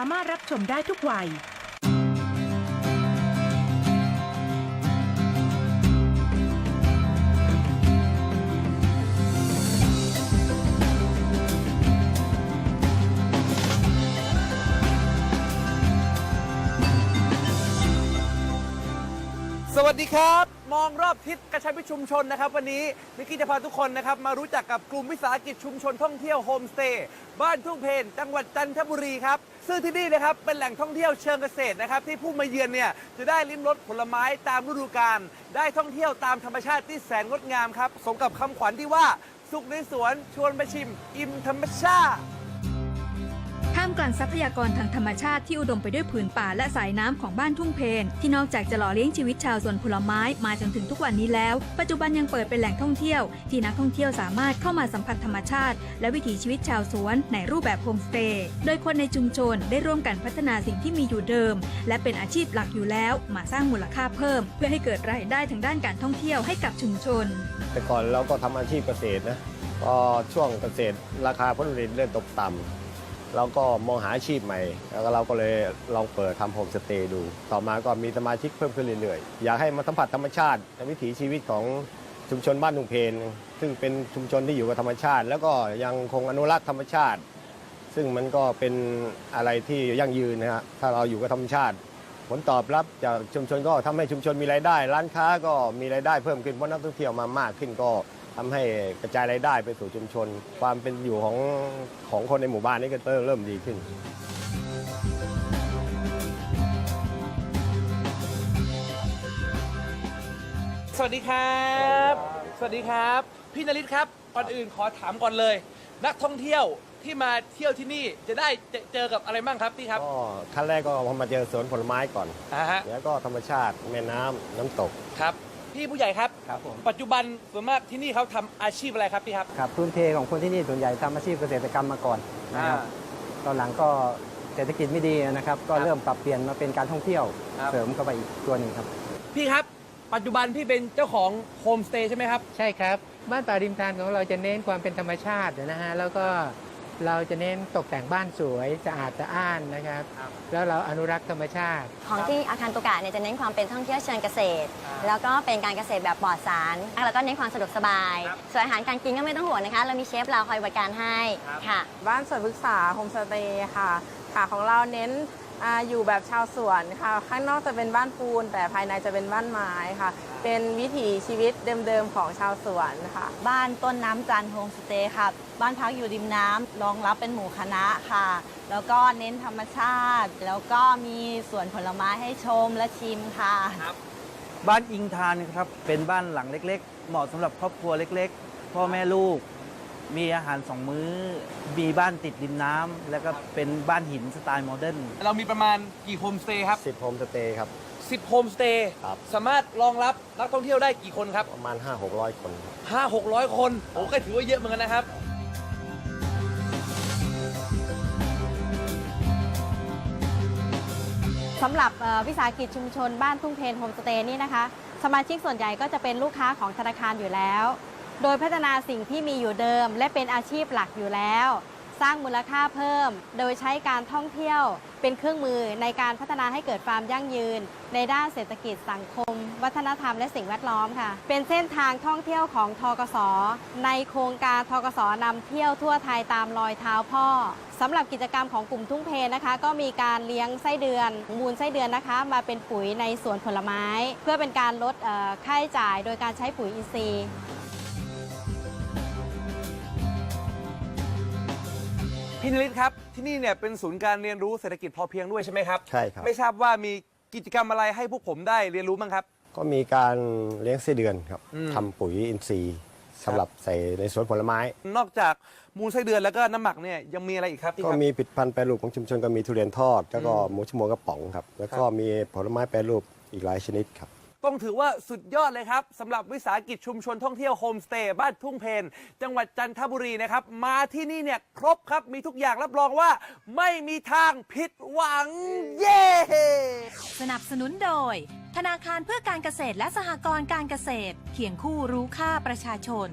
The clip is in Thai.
ามารถรับชมได้ทุกวัย สวัสดีครับ มองรอบทิศกระชับวิชุมชนนะครับ วันนี้นิกกี้จะพาทุกคนนะครับ มารู้จักกับกลุ่มวิสาหกิจชุมชนท่องเที่ยวโฮมสเตย์บ้านทุ่งเพนจังหวัดจันทบุรีครับซึ่งที่นี่นะครับเป็นแหล่งท่องเที่ยวเชิงเกษตรนะครับ ที่ผู้มาเยือนเนี่ยจะได้ลิ้มรสผลไม้ตามฤดูกาลได้ท่องเที่ยวตามธรรมชาติที่แสนงดงามครับสมกับคำขวัญที่ว่าสุขในสวนชวนไปชิม อิ่มธรรมชาติ กลางทรัพยากรทางธรรมชาติที่อุดมไปด้วยผืนป่าและสายน้ำของบ้านทุ่งเพนที่นอกจากจะหล่อเลี้ยงชีวิตชาวสวนผลไม้มาจนถึงทุกวันนี้แล้ว ปัจจุบันยังเปิดเป็นแหล่งท่องเที่ยว ที่นักท่องเที่ยวสามารถเข้ามาสัมผัสธรรมชาติ และวิถีชีวิตชาวสวนในรูปแบบโฮมสเตย์โดยคนในชุมชนได้ร่วมกันพัฒนาสิ่งที่มีอยู่เดิม และเป็นอาชีพหลักอยู่แล้ว มาสร้างมูลค่าเพิ่ม เพื่อให้เกิดรายได้ทางด้านการท่องเที่ยวให้กับชุมชน แต่ก่อนเราก็ทำอาชีพเกษตรนะพอช่วงเกษตรราคาผลผลิตเริ่มตกต่ำ เราก็มองหาอาชีพใหม่ แล้วก็เราก็เลยลองเปิดทำโฮมสเตย์ดู ต่อมาก็มีสมาชิกเพิ่มขึ้นเรื่อยๆ อยากให้มาสัมผัสธรรมชาติและวิถีชีวิตของชุมชนบ้านลุงเพน ซึ่งเป็นชุมชนที่อยู่กับธรรมชาติ แล้วก็ยังคงอนุรักษ์ธรรมชาติ ซึ่งมันก็เป็นอะไรที่ยั่งยืนนะฮะถ้าเราอยู่กับธรรมชาติ ผลตอบรับจากชุมชนก็ทำให้ชุมชนมีรายได้ ร้านค้าก็มีรายได้เพิ่มขึ้นเพราะนักท่องเที่ยวมามากขึ้นก็ ทำให้กระจายรายได้ไปสู่ชุมชน ความเป็นอยู่ของของคนในหมู่บ้านนี่ก็เริ่มดีขึ้นสวัสดีครับ สวัสดีครับ พี่นริศครับ ก่อนอื่นขอถามก่อนเลย นักท่องเที่ยวที่มาเที่ยวที่นี่จะได้เจอเจอกับอะไรบ้างครับพี่ครับ ก็ขั้นแรกก็พอมาเจอสวนผลไม้ก่อนอ่าฮะแล้วก็ธรรมชาติแม่น้ำน้ำตก ครับ พี่ผู้ใหญ่ครับ ครับผมปัจจุบันส่วนมากที่นี่เขาทำอาชีพอะไรครับพี่ครับ ครับพื้นเพของคนที่นี่ส่วนใหญ่ทำอาชีพเกษตรกรรมมาก่อนนะครับตอนหลังก็เศรษฐกิจไม่ดีนะครับ ก็ครับเริ่มปรับเปลี่ยนมาเป็นการท่องเที่ยวครับ เสริมเข้าไปอีกตัวหนึ่งครับ พี่ครับ ปัจจุบันพี่เป็นเจ้าของโฮมสเตย์ใช่ไหมครับ ใช่ครับ บ้านป่าริมทานของเราจะเน้นความเป็นธรรมชาตินะฮะ แล้วก็ เราจะเน้นตกแต่งบ้านสวยสะอาดสะอ้านนะครับ ครับแล้วเราอนุรักษ์ธรรมชาติ ของที่อาคารตุกะเนี่ยจะเน้นความเป็นท่องเที่ยวเชิงเกษตรแล้วก็เป็นการเกษตรแบบปลอดสารแล้วก็เน้นความสะดวกสบาย ครับ ส่วนอาหารการกินก็ไม่ต้องห่วงนะคะ เรามีเชฟเราคอยบริการให้ครับค่ะ บ้านสวนพฤกษาโฮมสเตย์ค่ะ ค่ะของเราเน้น อาอยู่แบบชาวสวนค่ะ ข้างนอกจะเป็นบ้านปูน แต่ภายในจะเป็นบ้านไม้ค่ะ เป็นวิถีชีวิตเดิมๆของชาวสวนค่ะ บ้านต้นน้ำจันทร์โฮมสเตย์ค่ะ บ้านพักอยู่ริมน้ำรองรับเป็นหมู่คณะค่ะ แล้วก็เน้นธรรมชาติ แล้วก็มีสวนผลไม้ให้ชมและชิมค่ะ บ้านอิงทานครับ เป็นบ้านหลังเล็ก ๆ เหมาะสำหรับครอบครัวเล็ก ๆ พ่อแม่ลูก มีอาหารสองมื้อ มีบ้านติดริมน้ำแล้วก็เป็นบ้านหินสไตล์โมเดิร์น เรามีประมาณกี่โฮมสเตย์ครับ10โฮมสเตย์ครับ 10โฮมสเตย์ครับ สามารถรองรับนักท่องเที่ยวได้กี่คนครับ ประมาณ 5-600 คนครับห้าหกร้อยคนโอ้ก็ถือว่าเยอะเหมือนกันนะครับ สำหรับเอ่อวิสาหกิจชุมชนบ้านทุ่งเพนโฮมสเตย์นี่นะคะ สมาชิกส่วนใหญ่ก็จะเป็นลูกค้าของธนาคารอยู่แล้ว โดยพัฒนาสิ่งที่มีอยู่เดิม และเป็นอาชีพหลักอยู่แล้ว สร้างมูลค่าเพิ่ม โดยใช้การท่องเที่ยว เป็นเครื่องมือในการพัฒนาให้เกิดความยั่งยืน ในด้านเศรษฐกิจสังคม วัฒนธรรมและสิ่งแวดล้อมค่ะ เป็นเส้นทางท่องเที่ยวของทกสในโครงการทกสนำเที่ยวทั่วไทยตามรอยเท้าพ่อสำหรับกิจกรรมของกลุ่มทุ่งเพนะคะ ก็มีการเลี้ยงไส้เดือน มูลไส้เดือนนะคะ มาเป็นปุ๋ยในสวนผลไม้ เพื่อเป็นการลดค่าใช้จ่าย โดยการใช้ปุ๋ยอินทรีย์ พี่นริศครับ ที่นี่เนี่ยเป็นศูนย์การเรียนรู้เศรษฐกิจพอเพียงด้วยใช่ไหมครับ ใช่ครับ ไม่ทราบว่ามีกิจกรรมอะไรให้พวกผมได้เรียนรู้บ้างครับ ก็มีการเลี้ยงไส้เดือนครับอืม ทำปุ๋ยอินทรีย์สำหรับใส่ในสวนผลไม้ นอกจากมูลไส้เดือนแล้วก็น้ำหมักเนี่ยยังมีอะไรอีกครับพี่ก็ครับ มีผลิตภัณฑ์แปรรูปของชุมชนก็มีทุเรียนทอด แล้วก็อืมหมูชมวงกระป๋องครับ แล้วก็มีผลไม้แปรรูปอีกหลายชนิดครับ ต้องถือว่าสุดยอดเลยครับสำหรับวิสาหกิจชุมชนท่องเที่ยวโฮมสเตย์บ้านทุ่งเพนจังหวัดจันทบุรีนะครับ มาที่นี่เนี่ยครบครับมีทุกอย่างรับรองว่าไม่มีทางผิดหวัง เย้ สนับสนุนโดย ธนาคารเพื่อการเกษตรและสหกรณ์การเกษตรเคียงคู่รู้ค่าประชาชน